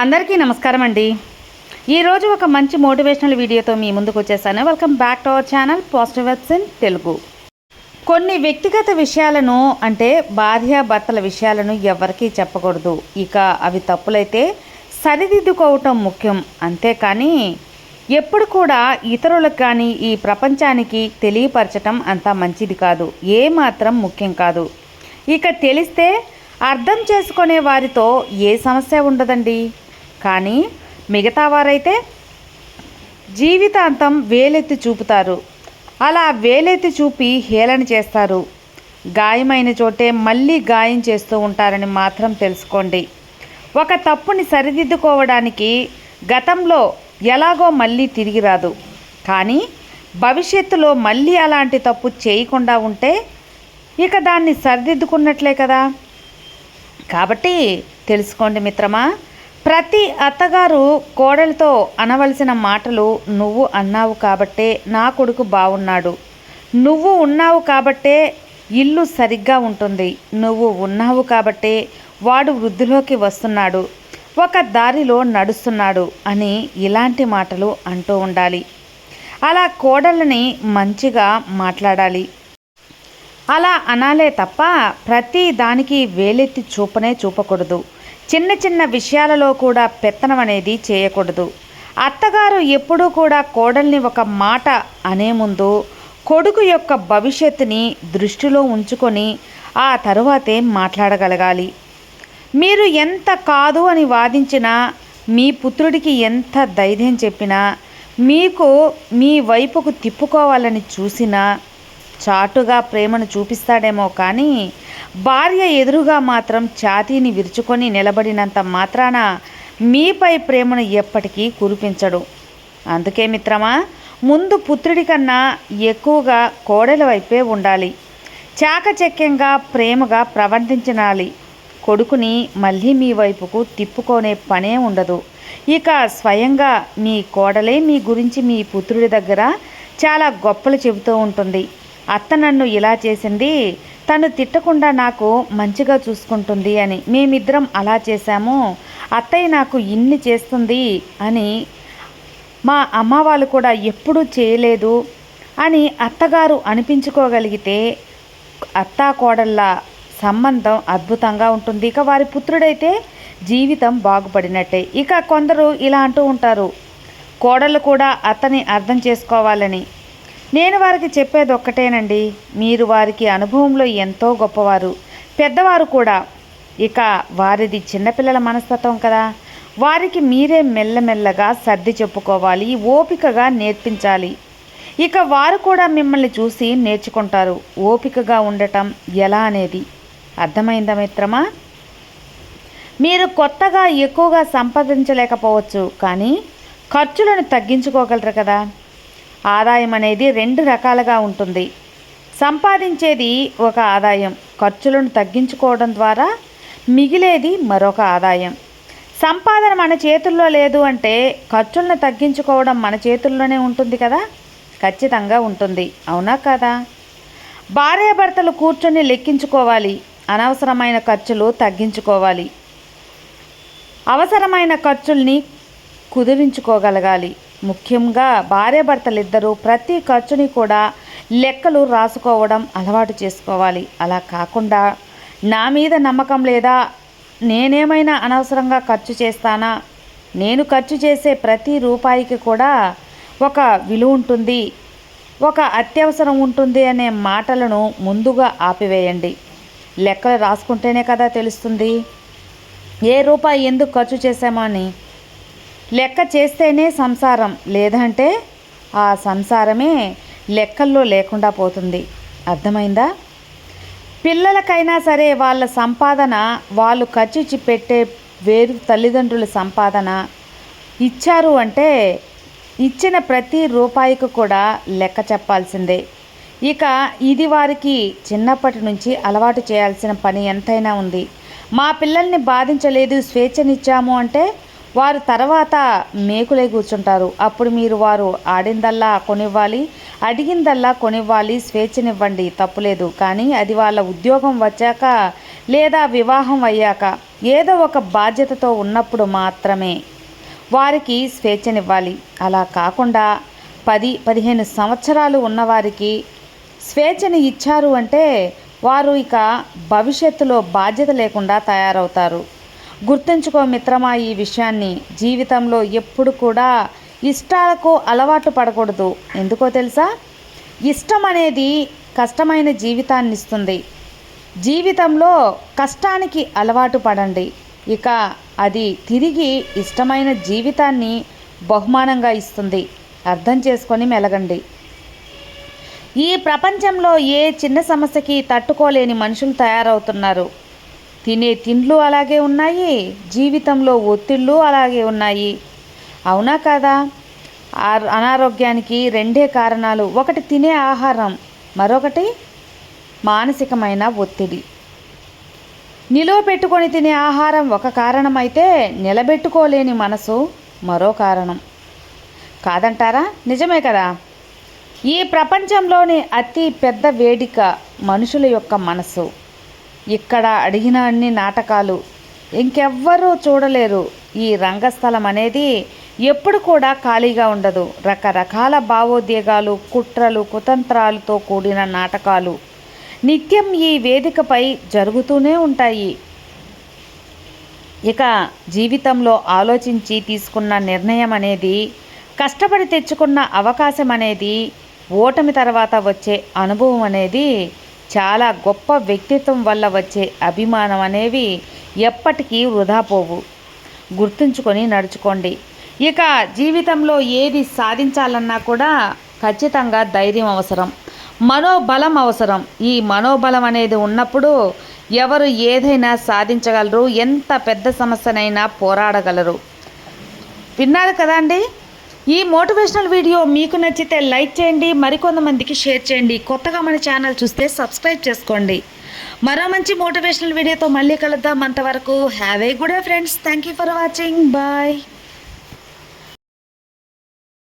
అందరికీ నమస్కారం అండి. ఈరోజు ఒక మంచి మోటివేషనల్ వీడియోతో మీ ముందుకు వచ్చేసాను. Welcome back to our channel positive vibes in Telugu. కొన్ని వ్యక్తిగత విషయాలను అంటే భార్య భర్తల విషయాలను ఎవరికీ చెప్పకూడదు. ఇక అవి తప్పులైతే సరిదిద్దుకోవటం ముఖ్యం. అంతేకాని ఎప్పుడు కూడా ఇతరులకు కానీ ఈ ప్రపంచానికి తెలియపరచటం అంత మంచిది కాదు. ఏ మాత్రం ముఖ్యం కాదు. ఇక తెలిస్తే అర్థం చేసుకునే వారితో ఏ సమస్య ఉండదండి? కానీ మిగతా వారైతే జీవితాంతం వేలెత్తి చూపుతారు. అలా వేలెత్తి చూపి హేళన చేస్తారు. గాయమైన చోటే మళ్ళీ గాయం చేస్తూ ఉంటారని మాత్రం తెలుసుకోండి. ఒక తప్పుని సరిదిద్దుకోవడానికి గతంలో ఎలాగో మళ్ళీ తిరిగి రాదు. కానీ భవిష్యత్తులో మళ్ళీ అలాంటి తప్పు చేయకుండా ఉంటే ఇక దాన్ని సరిదిద్దుకున్నట్లే కదా. కాబట్టి తెలుసుకోండి మిత్రమా ప్రతి అత్తగారు కోడలతో అనవలసిన మాటలు నువ్వు అన్నావు కాబట్టే నా కొడుకు బాగున్నాడు నువ్వు ఉన్నావు కాబట్టే ఇల్లు సరిగ్గా ఉంటుంది. నువ్వు ఉన్నావు కాబట్టే వాడు వృద్ధిలోకి వస్తున్నాడు. ఒక దారిలో నడుస్తున్నాడు అని ఇలాంటి మాటలు అంటూ ఉండాలి. అలా కోడళ్ళని మంచిగా మాట్లాడాలి. అలా అనాలే తప్ప ప్రతి దానికి వేలెత్తి చూపనే చూపకూడదు. చిన్న చిన్న విషయాలలో కూడా పెత్తనం అనేది చేయకూడదు. అత్తగారు ఎప్పుడూ కూడా కోడల్ని ఒక మాట అనే ముందు కొడుకు యొక్క భవిష్యత్తుని దృష్టిలో ఉంచుకొని ఆ తరువాతే మాట్లాడగలగాలి. మీరు ఎంత కాదు అని వాదించినా మీ పుత్రుడికి ఎంత ధైర్యం చెప్పినా మీకు మీ వైపుకు తిప్పుకోవాలని చూసినా చాటుగా ప్రేమను చూపిస్తాడేమో కానీ భార్య ఎదురుగా మాత్రం ఛాతీని విరుచుకొని నిలబడినంత మాత్రాన మీపై ప్రేమను ఎప్పటికీ కురిపించడు. అందుకే మిత్రమా ముందు పుత్రుడి కన్నా ఎక్కువగా కోడలి వైపే ఉండాలి. చాకచక్యంగా ప్రేమగా ప్రవర్తించాలి కొడుకుని మళ్ళీ మీ వైపుకు తిప్పుకొనే పనే ఉండదు. ఇక స్వయంగా మీ కోడలే మీ గురించి మీ పుత్రుడి దగ్గర చాలా గొప్పలు చెబుతూ ఉంటుంది. అత్త నన్ను ఇలా చేసింది తను తిట్టకుండా నాకు మంచిగా చూసుకుంటుంది అని మేమిద్దరం అలా చేశాము. అత్తయ్య నాకు ఇన్ని చేస్తుంది అని మా అమ్మ వాళ్ళు కూడా ఎప్పుడూ చేయలేదు అని అత్తగారు అనిపించుకోగలిగితే అత్తా కోడళ్ళ సంబంధం అద్భుతంగా ఉంటుంది. ఇక వారి పుత్రుడైతే జీవితం బాగుపడినట్టే. ఇక కొందరు ఇలా అంటూ ఉంటారు. కోడలు కూడా అతని అర్థం చేసుకోవాలని. నేను వారికి చెప్పేది ఒక్కటేనండి. మీరు వారికి అనుభవంలో ఎంతో గొప్పవారు. పెద్దవారు కూడా. ఇక వారిది చిన్నపిల్లల మనస్తత్వం కదా. వారికి మీరే మెల్లమెల్లగా సర్ది చెప్పుకోవాలి ఓపికగా నేర్పించాలి. ఇక వారు కూడా మిమ్మల్ని చూసి నేర్చుకుంటారు. ఓపికగా ఉండటం ఎలా అనేది. అర్థమైందా మిత్రమా? మీరు కొత్తగా ఎక్కువగా సంపాదించలేకపోవచ్చు కానీ ఖర్చులను తగ్గించుకోగలరు కదా. ఆదాయం అనేది రెండు రకాలుగా ఉంటుంది. సంపాదించేది ఒక ఆదాయం ఖర్చులను తగ్గించుకోవడం ద్వారా మిగిలేది మరొక ఆదాయం. సంపాదన మన చేతుల్లో లేదు అంటే ఖర్చులను తగ్గించుకోవడం మన చేతుల్లోనే ఉంటుంది కదా? ఖచ్చితంగా ఉంటుంది. అవునా కదా? భార్యాభర్తలు కూర్చొని లెక్కించుకోవాలి అనవసరమైన ఖర్చులు తగ్గించుకోవాలి. అవసరమైన ఖర్చుల్ని కుదిరించుకోగలగాలి. ముఖ్యంగా భార్యాభర్తలిద్దరూ ప్రతి ఖర్చుని కూడా లెక్కలు రాసుకోవడం అలవాటు చేసుకోవాలి. అలా కాకుండా నా మీద నమ్మకం లేదా? నేనేమైనా అనవసరంగా ఖర్చు చేస్తానా? నేను ఖర్చు చేసే ప్రతి రూపాయికి కూడా ఒక విలువ ఉంటుంది. ఒక అత్యవసరం ఉంటుంది అనే మాటలను ముందుగా ఆపివేయండి. లెక్కలు రాసుకుంటేనే కదా తెలుస్తుంది. ఏ రూపాయి ఎందుకు ఖర్చు చేశామో అని లెక్క చేస్తేనే సంసారం లేదంటే ఆ సంసారమే లెక్కల్లో లేకుండా పోతుంది. అర్థమైందా? పిల్లలకైనా సరే వాళ్ళ సంపాదన వాళ్ళు ఖర్చు పెట్టే వేరు తల్లిదండ్రుల సంపాదన ఇచ్చారు అంటే ఇచ్చిన ప్రతి రూపాయికి కూడా లెక్క చెప్పాల్సిందే. ఇక ఇది వారికి చిన్నప్పటి నుంచి అలవాటు చేయాల్సిన పని ఎంతైనా ఉంది. మా పిల్లల్ని బాధించలేదు స్వేచ్ఛనిచ్చాము అంటే వారు తర్వాత మేకులే కూర్చుంటారు. అప్పుడు మీరు వారు ఆడిందల్లా కొనివ్వాలి అడిగిందల్లా కొనివ్వాలి స్వేచ్ఛనివ్వండి తప్పులేదు. కానీ అది వాళ్ళ ఉద్యోగం వచ్చాక లేదా వివాహం అయ్యాక ఏదో ఒక బాధ్యతతో ఉన్నప్పుడు మాత్రమే వారికి స్వేచ్ఛనివ్వాలి. అలా కాకుండా పది పదిహేను సంవత్సరాలు ఉన్నవారికి స్వేచ్ఛని ఇచ్చారు అంటే వారు ఇక భవిష్యత్తులో బాధ్యత లేకుండా తయారవుతారు. గుర్తుంచుకో మిత్రమా ఈ విషయాన్ని. జీవితంలో ఎప్పుడు కూడా ఇష్టాలకు అలవాటు పడకూడదు. ఎందుకో తెలుసా? ఇష్టం అనేది కష్టమైన జీవితాన్ని ఇస్తుంది. జీవితంలో కష్టానికి అలవాటు పడండి. ఇక అది తిరిగి ఇష్టమైన జీవితాన్ని బహుమానంగా ఇస్తుంది. అర్థం చేసుకొని మెలగండి. ఈ ప్రపంచంలో ఏ చిన్న సమస్యకి తట్టుకోలేని మనుషులు తయారవుతున్నారు. తినే తిండ్లు అలాగే ఉన్నాయి జీవితంలో ఒత్తిళ్ళు అలాగే ఉన్నాయి. అవునా కదా? ఆ- అనారోగ్యానికి రెండే కారణాలు. ఒకటి తినే ఆహారం మరొకటి మానసికమైన ఒత్తిడి. నిలువ పెట్టుకొని తినే ఆహారం ఒక కారణం అయితే నిలబెట్టుకోలేని మనసు మరో కారణం. కాదంటారా? నిజమే కదా? ఈ ప్రపంచంలోని అతి పెద్ద వేదిక మనుషుల యొక్క మనసు. ఇక్కడ అడిగిన అన్ని నాటకాలు. ఇంకెవ్వరూ చూడలేరు. ఈ రంగస్థలం అనేది ఎప్పుడు కూడా ఖాళీగా ఉండదు. రకరకాల భావోద్వేగాలు కుట్రలు కుతంత్రాలతో కూడిన నాటకాలు. నిత్యం ఈ వేదికపై జరుగుతూనే ఉంటాయి. ఇక జీవితంలో ఆలోచించి తీసుకున్న నిర్ణయం అనేది కష్టపడి తెచ్చుకున్న అవకాశం అనేది ఓటమి తర్వాత వచ్చే అనుభవం అనేది చాలా గొప్ప వ్యక్తిత్వం వల్ల వచ్చే అభిమానం అనేవి ఎప్పటికీ వృధా పోవు. గుర్తుంచుకొని నడుచుకోండి. ఇక జీవితంలో ఏది సాధించాలన్నా కూడా ఖచ్చితంగా ధైర్యం అవసరం. మనోబలం అవసరం. ఈ మనోబలం అనేది ఉన్నప్పుడు ఎవరు ఏదైనా సాధించగలరు ఎంత పెద్ద సమస్యనైనా పోరాడగలరు. విన్నారు కదా అండి? ఈ మోటివేషనల్ వీడియో మీకు నచ్చితే లైక్ చేయండి మరికొంతమందికి షేర్ చేయండి. కొత్తగా మన ఛానల్ చూస్తే సబ్స్క్రైబ్ చేసుకోండి. మరో మంచి మోటివేషనల్ వీడియోతో మళ్ళీ కలుద్దాం. అంతవరకు have a good friends. Thank you for watching bye